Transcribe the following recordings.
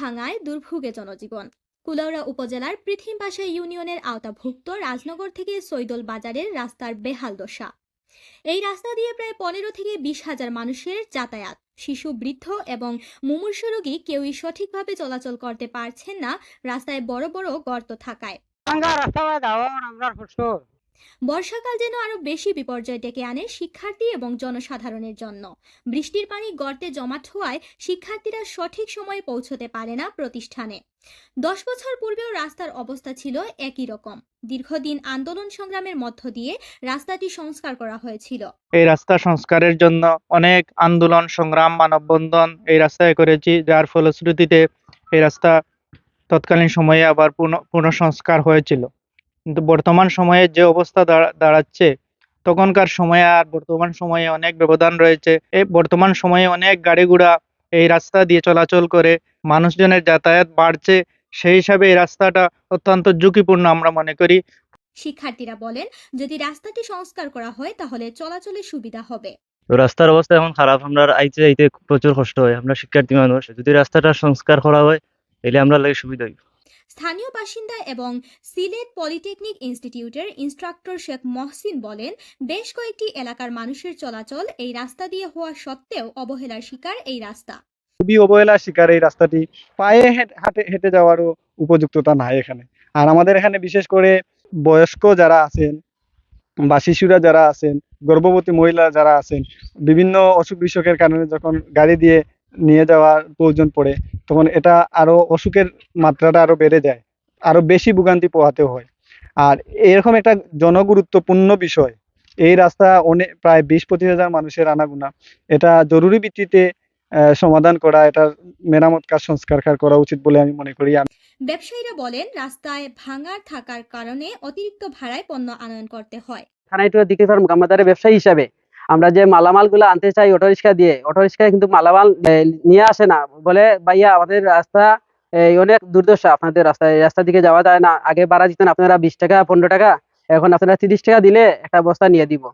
ভাঙায় দুর্ভোগে জনজীবন। কুলাউড়া উপজেলার পৃথিমপাশা ইউনিয়নের আওতাভুক্ত রাজনগর থেকে সৈদল বাজারের রাস্তার বেহাল দশা। এই রাস্তা দিয়ে প্রায় পনেরো থেকে বিশ হাজার মানুষের যাতায়াত, শিশু, বৃদ্ধ এবং মুমূর্ষু রোগী কেউই সঠিকভাবে চলাচল করতে পারছেন না, রাস্তায় বড় বড় গর্ত থাকায়। বর্ষাকাল যেন আরও বেশি বিপর্যয় ডেকে আনে শিক্ষার্থী এবং জনসাধারণের জন্য। বৃষ্টির পানি গর্তে জমাট হওয়ায় শিক্ষার্থীরা সঠিক সময়ে পৌঁছতে পারে না প্রতিষ্ঠানে। দশ বছর পূর্বেও রাস্তার অবস্থা ছিল একই রকম। দীর্ঘদিন আন্দোলন সংগ্রামের মধ্য দিয়ে রাস্তাটি সংস্কার করা হয়েছিল। এই রাস্তা সংস্কারের জন্য অনেক আন্দোলন, সংগ্রাম, মানববন্ধন এই রাস্তায় করেছি, যার ফলশ্রুতিতে এই রাস্তা তৎকালীন সময়ে আবার পুনঃ, পুনঃসংস্কার হয়েছিল। কিন্তু বর্তমান সময়ে যে অবস্থা দাঁড়া- দাঁড়াচ্ছে তখনকার সময়ে আর বর্তমান সময়ে অনেক ব্যবধান রয়েছে। এই বর্তমান সময়ে অনেক গাড়ি ঘোড়া এই রাস্তা দিয়ে চলাচল করে মানুষজনের যাতায়াত বাড়ছে সেই হিসাবে এই রাস্তাটা অত্যন্ত ঝুঁকিপূর্ণ আমরা মনে করি। শিক্ষার্থীরা বলেন যদি রাস্তাটি সংস্কার করা হয় তাহলে চলাচলে সুবিধা হবে। রাস্তার অবস্থা এখন খারাপ আমরা আইতে আইতে প্রচুর কষ্ট হয়। আমরা শিক্ষার্থী মানুষ যদি রাস্তাটা সংস্কার করা হয় তাহলে আমরা লাগে সুবিধা হয় স্থানীয় বাসিন্দা এবং সিলেট পলিটেকনিক ইনস্টিটিউটের ইনস্ট্রাক্টর শেখ মহসিন বলেন, বেশ কয়েকটি এলাকার মানুষের চলাচল এই রাস্তা দিয়ে হওয়া সত্ত্বেও অবহেলার শিকার এই রাস্তা। খুবই অবহেলার শিকার এই রাস্তাটি। পায়ে হেঁটে হেঁটে যাওয়ারও উপযুক্ততা নাই এখানে। আর আমাদের এখানে বিশেষ করে বয়স্ক যারা আছেন বা শিশুরা যারা আছেন, গর্ভবতী মহিলা যারা আছেন, বিভিন্ন অসুখ বিসুখের কারণে যখন গাড়ি দিয়ে নিয়ে যাওয়ার প্রয়োজন পড়ে তখন এটা আরও অসুখের মাত্রাটা আরও বেড়ে যায় আরও বেশি ভোগান্তি পোহাতে হয়। আর এরকম একটা জনগুরুত্বপূর্ণ বিষয় এই রাস্তা অনেক প্রায় বিশ পঁচিশ হাজার মানুষের আনাগোনা এটা জরুরি ভিত্তিতে আহ, সমাধান করা এটা মেরামত কাজ সংস্কার কাজ করা উচিত বলে আমি মনে করি। ব্যবসায়ীরা বলেন রাস্তায় ভাঙার থাকার কারণে অতিরিক্ত ভাড়ায় পণ্য আনয়ন করতে হয়। খানাইটু দিকে পারব আমাদের ব্যবসায়ী হিসাবে। আমরা যে মালামালগুলো আনতে চাই অটো রিক্সা দিয়ে অটো রিক্সায় কিন্তু মালামাল নিয়ে আসে না। বলে ভাইয়া আমাদের রাস্তা এই অনেক দুর্দশা। আপনাদের রাস্তায় রাস্তার দিকে যাওয়া যায় না। আগে ভাড়া দিতেন আপনারা বিশ টাকা পনেরো টাকা। এখন আপনারা তিরিশ টাকা দিলে একটা বস্তা নিয়ে দিব।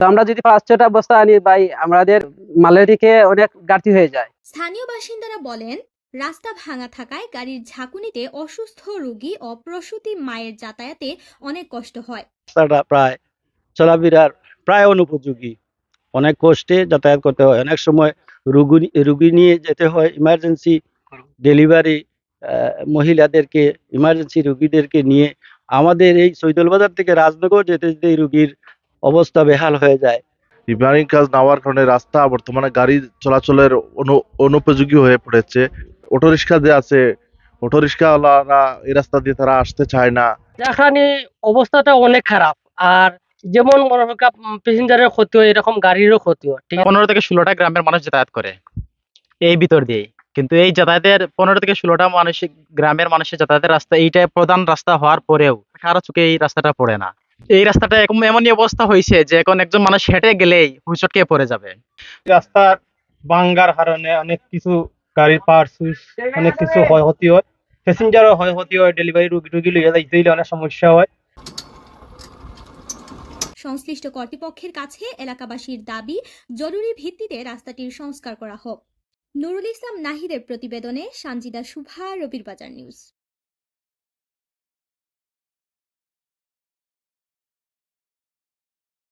তো আমরা যদি পাঁচ ছটা বস্তা আনি ভাই আমাদের মালের দিকে অনেক ঘাটতি হয়ে যায়। স্থানীয় বাসিন্দারা বলেন রাস্তা ভাঙা থাকায় গাড়ির ঝাঁকুনিতে অসুস্থ রোগী ও প্রসূতি মায়ের যাতায়াতে অনেক কষ্ট হয়। রাস্তাটা প্রায় চলাফেরার প্রায় অনুপযোগী। অনেক কষ্টে যাতায়াত করতে হয়। অনেক সময় রুগী রুগী নিয়ে যেতে হয় ইমার্জেন্সি ডেলিভারি মহিলাদেরকে ইমার্জেন্সি রুগীদেরকে নিয়ে। আমাদের এই সৈদল বাজার থেকে রাজনগর যেতে যেতে রুগীর অবস্থা বেহাল হয়ে যায়। রিপেয়ারিং কাজ না হওয়ার কারণে রাস্তা বর্তমানে গাড়ি চলাচলের অনু অনুপযোগী হয়ে পড়েছে। অটোরিক্সা যে আছে অটোরিক্সাওয়ালারা এই রাস্তা দিয়ে তারা আসতে চায় না। এখানে অবস্থাটা অনেক খারাপ। আর যেমন মনে হয় প্যাসেঞ্জারের ক্ষতি হয় এরকম গাড়িরও ক্ষতি হয় ঠিক পনেরো থেকে ষোলোটা গ্রামের মানুষ যাতায়াত করে এই ভিতর দিয়ে কিন্তু এই যাতায়াতের পনেরো থেকে ষোলোটা মানুষ গ্রামের মানুষের যাতায়াতের রাস্তা এইটাই প্রধান রাস্তা হওয়ার পরেও কারও চোখে এই রাস্তাটা পড়ে না। এই রাস্তাটা এরকম এমনই অবস্থা হয়েছে যে এখন একজন মানুষ হেঁটে গেলেই হুচটকে পড়ে যাবে। রাস্তার ভাঙ্গার কারণে অনেক কিছু গাড়ির পার্টস অনেক কিছু হয় ক্ষতি হয়। প্যাসেঞ্জারও হয় ক্ষতি হয় ডেলিভারি রুগী রুগী লইয়া যাইতে অনেক সমস্যা হয়। সংশ্লিষ্ট কর্তৃপক্ষের কাছে এলাকাবাসীর দাবি, জরুরি ভিত্তিতে রাস্তাটির সংস্কার করা হোক। নুরুল ইসলাম নাহিদের প্রতিবেদনে সানজিদা সুভা রবির বাজার নিউজ।